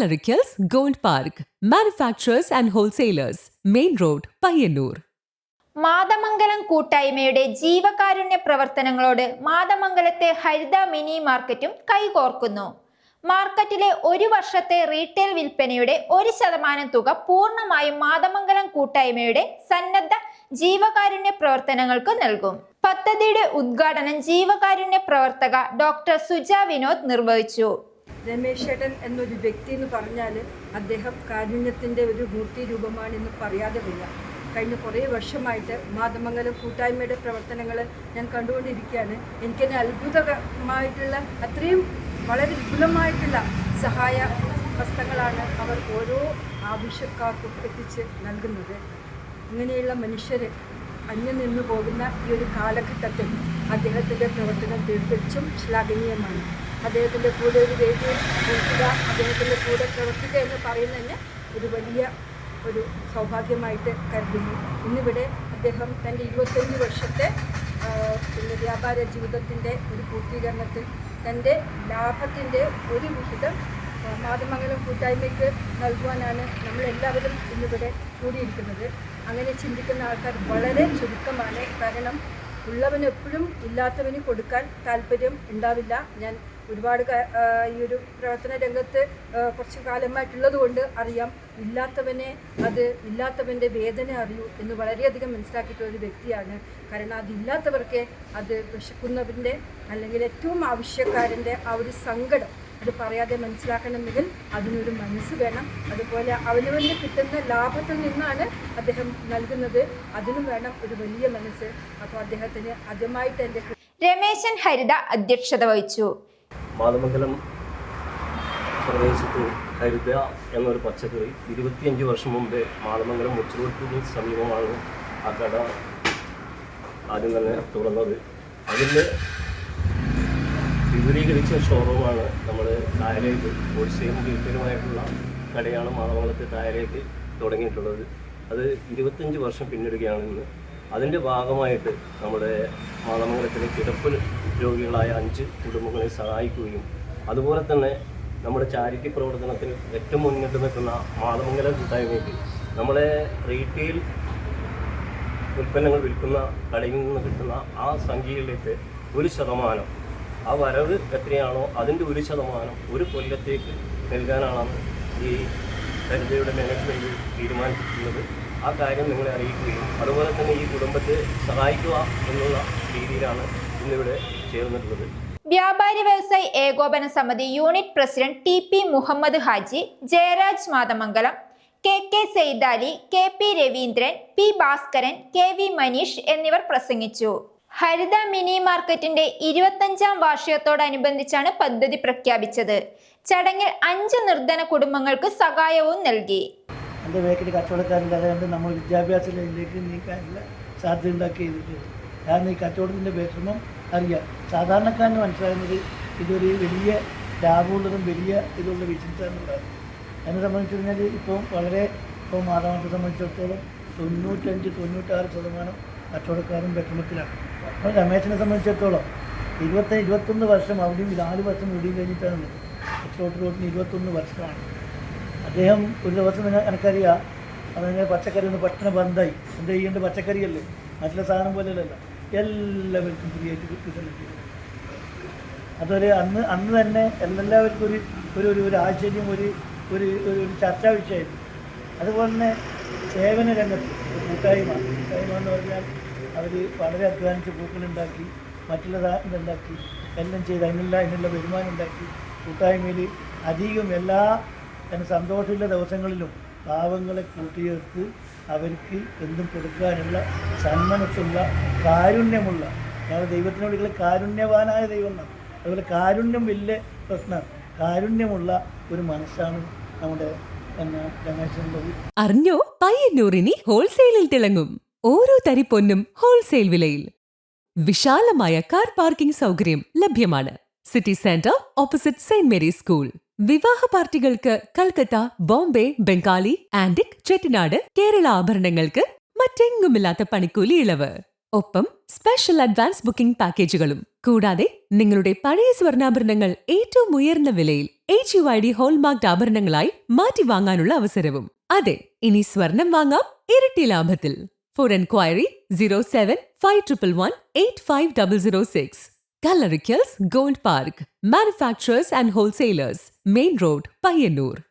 Kalarikals Gold Park, manufacturers and wholesalers, Main Road, Payyannur. Mathamangalam കൂട്ടായ്മയുടെ ജീവകാരുണ്യ പ്രവർത്തനങ്ങളോട് മാതമംഗലത്തെ ഹരിത mini മാർക്കറ്റും കൈകോർക്കുന്നു. മാർക്കറ്റിലെ ഒരു വർഷത്തെ റീറ്റെയിൽ വിൽപ്പനയുടെ ഒരു ശതമാനം തുക പൂർണമായും മാതമംഗലം കൂട്ടായ്മയുടെ സന്നദ്ധ ജീവകാരുണ്യ പ്രവർത്തനങ്ങൾക്ക് നൽകും. പദ്ധതിയുടെ ഉദ്ഘാടനം ജീവകാരുണ്യ പ്രവർത്തക ഡോക്ടർ സുജ വിനോദ് നിർവഹിച്ചു. രമേശ് ചേട്ടൻ എന്നൊരു വ്യക്തി എന്ന് പറഞ്ഞാൽ അദ്ദേഹം കാരുണ്യത്തിന്റെ ഒരു മൂർത്തി രൂപമാണെന്ന് പറയാതെ വയ്യ കഴിഞ്ഞ കുറേ വർഷമായിട്ട് മാതമംഗലം കൂട്ടായ്മയുടെ പ്രവർത്തനങ്ങൾ ഞാൻ കണ്ടുകൊണ്ടിരിക്കുകയാണ്. എനിക്കെന്നെ അത്ഭുതമായിട്ടുള്ള അത്രയും വളരെ വിപുലമായിട്ടുള്ള സഹായ ഹസ്തങ്ങളാണ് അവർ ഓരോ ആവശ്യക്കാർക്കും എത്തിച്ച് നൽകുന്നത്. ഇങ്ങനെയുള്ള മനുഷ്യർ അന്യം നിന്ന് പോകുന്ന ഈ ഒരു കാലഘട്ടത്തിൽ അദ്ദേഹത്തിന്റെ പ്രവർത്തനം തീർച്ചയായും ശ്ലാഘനീയമാണ്. അദ്ദേഹത്തിന്റെ കൂടെ ഒരു വേദിയിൽ നിൽക്കുക അദ്ദേഹത്തിന്റെ കൂടെ പ്രവർത്തിക്കുക എന്ന് പറയുന്നതിന് ഒരു വലിയ ഒരു സൗഭാഗ്യമായിട്ട് കരുതുന്നു. ഇന്നിവിടെ അദ്ദേഹം തന്റെ ഇരുപത്തഞ്ച് വർഷത്തെ പിന്നെ വ്യാപാര ജീവിതത്തിന്റെ ഒരു പൂർത്തീകരണത്തിൽ തന്റെ ലാഭത്തിന്റെ ഒരു വിഹിതം മാതമംഗലം കൂട്ടായ്മയ്ക്ക് നൽകുവാനാണ് നമ്മളെല്ലാവരും ഇന്നിവിടെ കൂടിയിരിക്കുന്നത്. അങ്ങനെ ചിന്തിക്കുന്ന ആൾക്കാർ വളരെ ചുരുക്കമാണ്. കാരണം ഉള്ളവനെപ്പോഴും ഇല്ലാത്തവന് കൊടുക്കാൻ താല്പര്യം ഉണ്ടാവില്ല. ഞാൻ ഒരുപാട് ഈ ഒരു പ്രവർത്തന രംഗത്ത് കുറച്ച് കാലമായിട്ടുള്ളത് കൊണ്ട് അറിയാം. ഇല്ലാത്തവനെ അത് ഇല്ലാത്തവന്റെ വേദന അറിയൂ എന്ന് വളരെയധികം മനസ്സിലാക്കിയിട്ടുള്ള ഒരു വ്യക്തിയാണ്. കാരണം അതില്ലാത്തവർക്ക് അത് വിശക്കുന്നവന്റെ അല്ലെങ്കിൽ ഏറ്റവും ആവശ്യക്കാരന്റെ ആ ഒരു സങ്കടം അത് പറയാതെ മനസ്സിലാക്കണമെങ്കിൽ അതിനൊരു മനസ്സ് വേണം. അതുപോലെ അവനവന് കിട്ടുന്ന ലാഭത്തിൽ നിന്നാണ് അദ്ദേഹം നൽകുന്നത്. അതിനും വേണം ഒരു വലിയ മനസ്സ്. അപ്പോൾ അദ്ദേഹത്തിന് ആദ്യമായിട്ട് എന്റെ രമേശൻ ഹരിത അധ്യക്ഷത വഹിച്ചു. മാതമംഗലം പ്രദേശത്ത് ഹരിത എന്നൊരു പച്ചക്കറി ഇരുപത്തിയഞ്ച് വർഷം മുമ്പേ മാതമംഗലം മുച്ചുകൊട്ടിന് സമീപമാണ് ആ കട ആദ്യം തന്നെ തുറന്നത് അതിൽ വിപുലീകരിച്ച ഷോറൂമാണ് നമ്മൾ തായലേക്ക് ഹോൾസെയിലും റീറ്റെയിലുമായിട്ടുള്ള കടയാണ് മാതമംഗലത്തെ തായലേക്ക് തുടങ്ങിയിട്ടുള്ളത്. അത് ഇരുപത്തഞ്ച് വർഷം പിന്നിടുകയാണ് ഇന്ന്. അതിന്റെ ഭാഗമായിട്ട് നമ്മുടെ മാതമംഗലത്തിലെ കിടപ്പ് രോഗികളായ അഞ്ച് കുടുംബങ്ങളെ സഹായിക്കുകയും അതുപോലെ തന്നെ നമ്മുടെ ചാരിറ്റി പ്രവർത്തനത്തിൽ ഏറ്റവും മുന്നിട്ട് നിൽക്കുന്ന മാതമംഗലം കൂട്ടായ്മയ്ക്ക് നമ്മളെ റീറ്റെയിൽ ഉൽപ്പന്നങ്ങൾ വിൽക്കുന്ന കടയിൽ നിന്ന് കിട്ടുന്ന ആ സംഖ്യയിലേക്ക് ഒരു ശതമാനം ആ വരവ് എത്രയാണോ അതിന്റെ ഒരു ശതമാനം ഒരു കൊല്ലത്തേക്ക് നൽകാനാണ് ഈ കരുതയുടെ മാനേജ്മെന്റ് തീരുമാനിച്ചിട്ടുള്ളത് ആ കാര്യം നിങ്ങളെ അറിയിക്കുകയും അതുപോലെ തന്നെ ഈ കുടുംബത്തെ സഹായിക്കുക എന്നുള്ള രീതിയിലാണ് ഇന്നിവിടെ ചേർന്നിട്ടുള്ളത്. വ്യാപാരി വ്യവസായി ഏകോപന സമിതി unit president T P Muhammad Haji Jayaraj Mathamangalam K K Saithali K P Raveendran P Bhaskaran K V Maneesh എന്നിവർ പ്രസംഗിച്ചു. ഹരിത മിനി മാർക്കറ്റിന്റെ ഇരുപത്തഞ്ചാം വാർഷികത്തോടനുബന്ധിച്ചാണ് പദ്ധതി പ്രഖ്യാപിച്ചത്. ചടങ്ങിൽ അഞ്ച് നിർധന കുടുംബങ്ങൾക്ക് സഹായവും നൽകി. എന്റെ മേഖല കച്ചവടക്കാരില്ലാതെ നമ്മൾ വിദ്യാഭ്യാസ ലൈനിലേക്ക് നീക്കാനുള്ള സാധ്യത ഉണ്ടാക്കി ചെയ്തിട്ടുണ്ട് കാരണം ഈ കച്ചവടത്തിന്റെ വിഷമം അറിയാം. സാധാരണക്കാരന് മനസ്സിലാകുന്നത് ഇതൊരു വലിയ ലാഭമുള്ളതും വലിയ ഇതുള്ള ബിസിനസ്സാണെന്നുള്ളതാണ് എന്നെ സംബന്ധിച്ച് കഴിഞ്ഞാൽ ഇപ്പോൾ വളരെ ഇപ്പോൾ മാതാമത്തെ സംബന്ധിച്ചിടത്തോളം തൊണ്ണൂറ്റഞ്ച് തൊണ്ണൂറ്റാറ് ശതമാനം കച്ചവടക്കാരും വിഷമത്തിലാണ് അപ്പോൾ രമേശിനെ സംബന്ധിച്ചിടത്തോളം ഇരുപത്തി ഇരുപത്തൊന്ന് വർഷം അവിടെയും നാല് വർഷം ഇവിടെയും കഴിഞ്ഞിട്ടാണ് കച്ചവട റോഡിന് ഇരുപത്തൊന്ന് വർഷമാണ്. അദ്ദേഹം ഒരു ദിവസം നിങ്ങൾ എനിക്കറിയാം അതിനെ പച്ചക്കറി ഒന്ന് പെട്ടെന്ന് ബന്ധായി. എന്താ ഉണ്ട് പച്ചക്കറിയല്ലേ മറ്റുള്ള സാധനം പോലെയല്ലല്ലോ. എല്ലാവർക്കും ഫ്രീ ആയിട്ട് കിട്ടുന്നുണ്ട് അതൊരു അന്ന് അന്ന് തന്നെ എല്ലാവർക്കും ഒരു ഒരു ഒരു ഒരു ആശ്ചര്യം ഒരു ഒരു ഒരു ചർച്ചാ വിഷയമായിരുന്നു. അതുപോലെ തന്നെ സേവന രംഗത്ത് കൂട്ടായ്മ. കൂട്ടായ്മ എന്ന് പറഞ്ഞാൽ അവർ വളരെ അധ്വാനിച്ച് പൂക്കളുണ്ടാക്കി മറ്റുള്ള സാധനം ഉണ്ടാക്കി എല്ലാം ചെയ്ത് അതിനുള്ള അതിനുള്ള വരുമാനം ഉണ്ടാക്കി കൂട്ടായ്മയിൽ അധികം എല്ലാ തന്നെ സന്തോഷമുള്ള ദിവസങ്ങളിലും പാവങ്ങളെ കൂട്ടിയേർത്ത് അവർക്ക് എന്തും കൊടുക്കാനുള്ള സന്മനസ്സുള്ള കാരുണ്യമുള്ള ഞങ്ങൾ ദൈവത്തിനോടുള്ള കാരുണ്യവാനായ ദൈവമാണ് അതുപോലെ കാരുണ്യം വലിയ പ്രശ്നമാണ് കാരുണ്യമുള്ള ഒരു മനസ്സാണ് നമ്മുടെ അറിഞ്ഞോ? പയ്യന്നൂറിനി ഹോൾസെയിലിൽ തിളങ്ങും. ഓരോ തരി പൊന്നും ഹോൾസെയിൽ വിലയിൽ. വിശാലമായ കാർ പാർക്കിംഗ് സൗകര്യം ലഭ്യമാണ്. City centre opposite Saint Mary's School. വിവാഹ പാർട്ടികൾക്ക് കൽക്കത്ത ബോംബെ ബംഗാളി ആന്റിക് ചെട്ടിനാട് കേരള ആഭരണങ്ങൾക്ക് മറ്റെങ്ങുമില്ലാത്ത പണിക്കൂലി ഇളവ് ഒപ്പം സ്പെഷ്യൽ അഡ്വാൻസ് ബുക്കിംഗ് പാക്കേജുകളും കൂടാതെ നിങ്ങളുടെ പഴയ സ്വർണാഭരണങ്ങൾ ഏറ്റവും ഉയർന്ന വിലയിൽ H U I D hallmark ആഭരണങ്ങളായി മാറ്റി വാങ്ങാനുള്ള അവസരവും. അതെ ഇനി സ്വർണം വാങ്ങാം ഇരട്ടി ലാഭത്തിൽ. For enquiry zero seven five triple one eight five double zero six Kallarikils Gold Park, manufacturers and wholesalers, Main Road, Payanur.